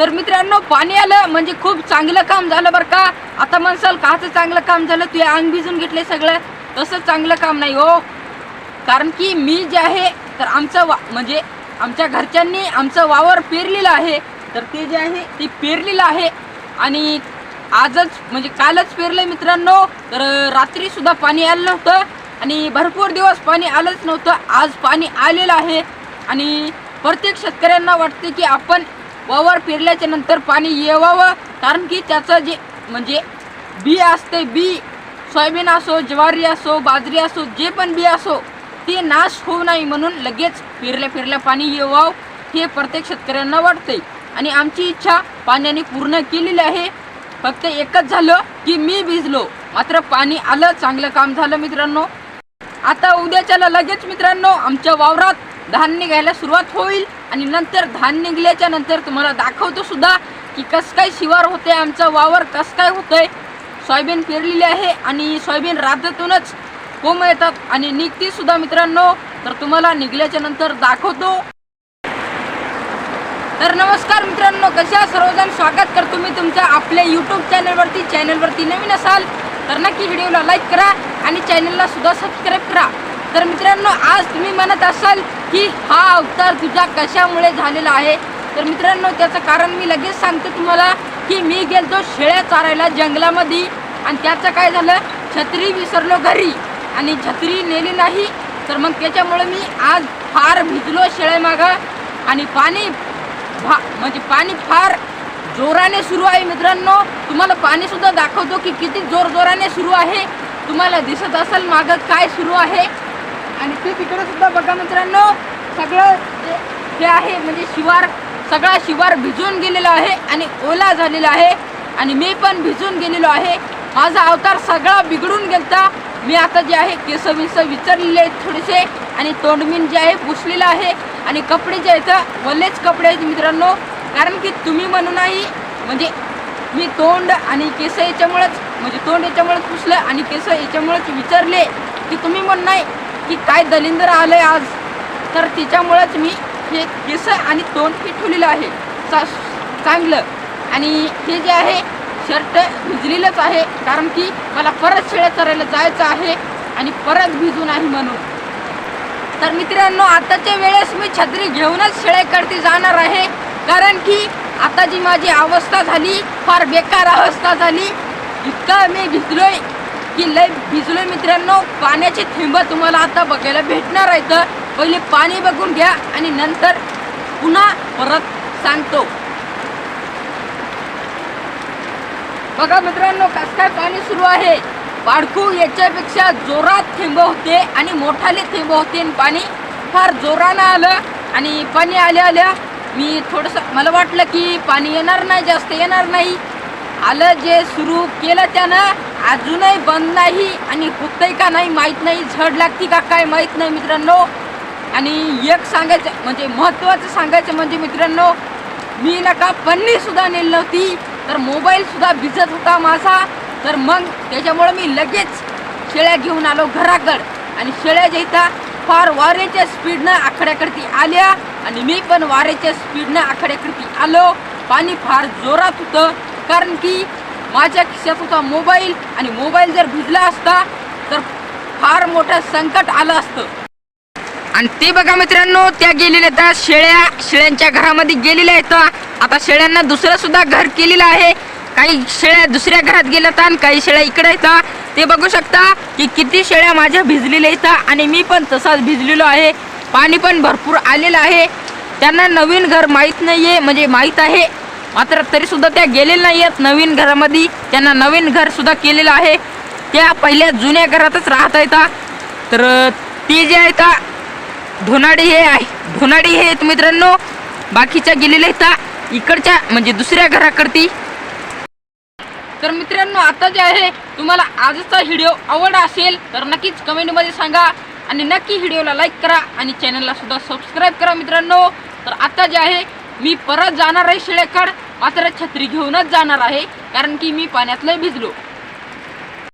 तर मित्रांनो पाणी आलं म्हणजे खूप चांगलं काम झालं बरं का. आता म्हणसाल काचं चांगलं काम झालं तुझे अंग भिजून घेतले सगळं. तसं चांगलं काम नाही हो. कारण की मी जे आहे तर आमचं वा म्हणजे आमच्या घरच्यांनी आमचं वावर पेरलेलं आहे. तर ते जे आहे ते पेरलेलं आहे. आणि आजच म्हणजे कालच पेरलं मित्रांनो. तर रात्री सुद्धा पाणी आलं नव्हतं. आणि भरपूर दिवस पाणी आलंच नव्हतं. आज पाणी आलेलं आहे. आणि प्रत्येक शेतकऱ्यांना वाटते की आपण वावर पेरल्याच्या नंतर पाणी येवावं. कारण की त्याचं जे म्हणजे बी असते बी सोयाबीन असो ज्वारी असो बाजरी असो जे पण बी असो ते नाश होऊ नाही म्हणून लगेच फिरल्या फिरल्या पाणी येवावं हे प्रत्येक शेतकऱ्यांना वाटते आणि आमची इच्छा पाण्याने पूर्ण केलेली आहे. फक्त एकच झालं की मी भिजलो. मात्र पाणी आलं चांगलं काम झालं मित्रांनो. आता उद्याच्याला लगेच मित्रांनो आमच्या वावरात धान्य घ्यायला सुरुवात होईल. आणि नंतर धान निघल्याच्या नंतर तुम्हाला दाखवतो सुद्धा की कसं काय शिवार होते आमचं वावर कसं काय होतंय. सोयाबीन पेरलेली आहे आणि सोयाबीन रात्रीतूनच कोंब येतात आणि निघते सुद्धा मित्रांनो. तर तुम्हाला निघल्याच्या नंतर दाखवतो. तर नमस्कार मित्रांनो कशा सर्वजण? स्वागत करतो मी तुमच्या आपल्या यूट्यूब चॅनलवरती चॅनलवरती नवीन असाल तर नक्की व्हिडिओला लाईक करा आणि चॅनलला सुद्धा सबस्क्राईब करा. तर मित्रांनो आज तुम्ही म्हणत असाल की हा अवतार तुझा कशामुळे झालेला आहे? तर मित्रांनो त्याचं कारण मी लगेच सांगते तुम्हाला की मी गेलतो शेळ्या चारायला जंगलामध्ये आणि त्याचं काय झालं? छत्री विसरलो घरी आणि छत्री नेली नाही. तर मग त्याच्यामुळे मी आज फार भिजलो शेळ्यामागं आणि पाणी भा म्हणजे पाणी फार जोराने सुरू आहे मित्रांनो. तुम्हाला पाणीसुद्धा दाखवतो की किती जोर जोराने सुरू आहे. तुम्हाला दिसत असेल मागं काय सुरू आहे. आणि ते तिकडे सुद्धा बघा मित्रांनो सगळं जे आहे म्हणजे शिवार सगळा शिवार भिजून गेलेला आहे आणि ओला झालेला आहे. आणि मी पण भिजून गेलेलो आहे. माझा अवतार सगळा बिघडून गेलता. मी आता जे आहे केस विस विचारलेले आहेत थोडेसे आणि तोंडमीन जे आहे पुसलेलं आहे. आणि कपडे जे आहेत वल्लेच कपडे आहेत मित्रांनो. कारण की तुम्ही म्हणू नाही म्हणजे मी तोंड आणि केस याच्यामुळेच म्हणजे तोंड याच्यामुळेच पुसलं आणि केस याच्यामुळेच विचारले की तुम्ही म्हणून नाही. की काय दलिंदर आहे आज? तर तिच्यामुळंच मी हे केस आणि तोंड हे ठेवलेलं आहे. चा चांगलं. आणि हे जे आहे शर्ट भिजलेलंच आहे. कारण की मला परत शेळ्या चरायला जायचं आहे आणि परत भिजू नाही म्हणून. तर मित्रांनो आताच्या वेळेस मी छत्री घेऊनच शेळ्याकडे जाणार आहे. कारण की आता जी माझी अवस्था झाली फार बेकार अवस्था झाली. इतकं मी भिजलोय. की लय भिजलोय मित्रांनो. पाण्याचे थेंब तुम्हाला आता बघायला भेटणार आहेत पहिले पाणी बघून घ्या आणि नंतर पुन्हा परत सांगतो. बघा मित्रांनो कस काय पाणी सुरू आहे? बाडकू याच्यापेक्षा जोरात थेंब होते आणि मोठाले थेंब होते आणि पाणी फार जोरानं आलं आणि पाणी आल्या आल्या मी थोडंसं मला वाटलं की पाणी येणार नाही जास्त येणार नाही. आलं जे सुरू केलं त्यानं अजूनही बंद नाही आणि होतंय का नाही माहीत नाही झड लागती का काय माहीत नाही मित्रांनो. आणि एक सांगायचं म्हणजे महत्त्वाचं सांगायचं म्हणजे मित्रांनो मी नका पन्नीसुद्धा नेली नव्हती तर मोबाईलसुद्धा भिजत होता माझा. तर मग त्याच्यामुळं मी लगेच शेळ्या घेऊन आलो घराकड. आणि शेळ्या जे फार वाऱ्याच्या स्पीडनं आखड्याकडती आल्या आणि मी पण वाऱ्याच्या स्पीडनं आखड्याकडती आलो. पाणी फार जोरात होतं कारण की माझ्या खिशात होता मोबाईल आणि मोबाईल जर भिजला असता तर फार मोठं संकट आलं असतं. आणि ते बघा मित्रांनो त्या गेलेल्या त्या शेळ्या शेळ्यांच्या घरामध्ये गेलेल्या आहेत. आता शेळ्यांना दुसरं सुद्धा घर केलेलं आहे. काही शेळ्या दुसऱ्या घरात गेल्यात आणि काही शेळ्या इकडे आहेत. ते बघू शकता की किती शेळ्या माझ्या भिजलेल्या आहेत आणि मी पण तसाच भिजलेलो आहे. पाणी पण भरपूर आलेलं आहे. त्यांना नवीन घर माहीत नाही आहे म्हणजे माहीत आहे. मात्र तरी सुद्धा त्या गेलेल्या नाही आहेत नवीन घरामध्ये त्यांना नवीन घर सुद्धा केलेलं आहे. त्या पहिल्या जुन्या घरातच राहत आहेत तर ते जे आहेत धोनाडी हे आहे. धोनाडी हे आहेत मित्रांनो. बाकीच्या गेलेल्या आहेत इकडच्या म्हणजे दुसऱ्या घराकडती. तर मित्रांनो आता जे आहे तुम्हाला आजचा व्हिडिओ आवड असेल तर नक्कीच कमेंटमध्ये सांगा. आणि नक्की व्हिडिओला लाईक करा आणि चॅनलला सुद्धा सबस्क्राईब करा मित्रांनो. तर आता जे आहे मी परत जाणार आहे शिळेकड. मात्र छत्री घेऊनच जाणार आहे कारण की मी पाण्यात भिजलो.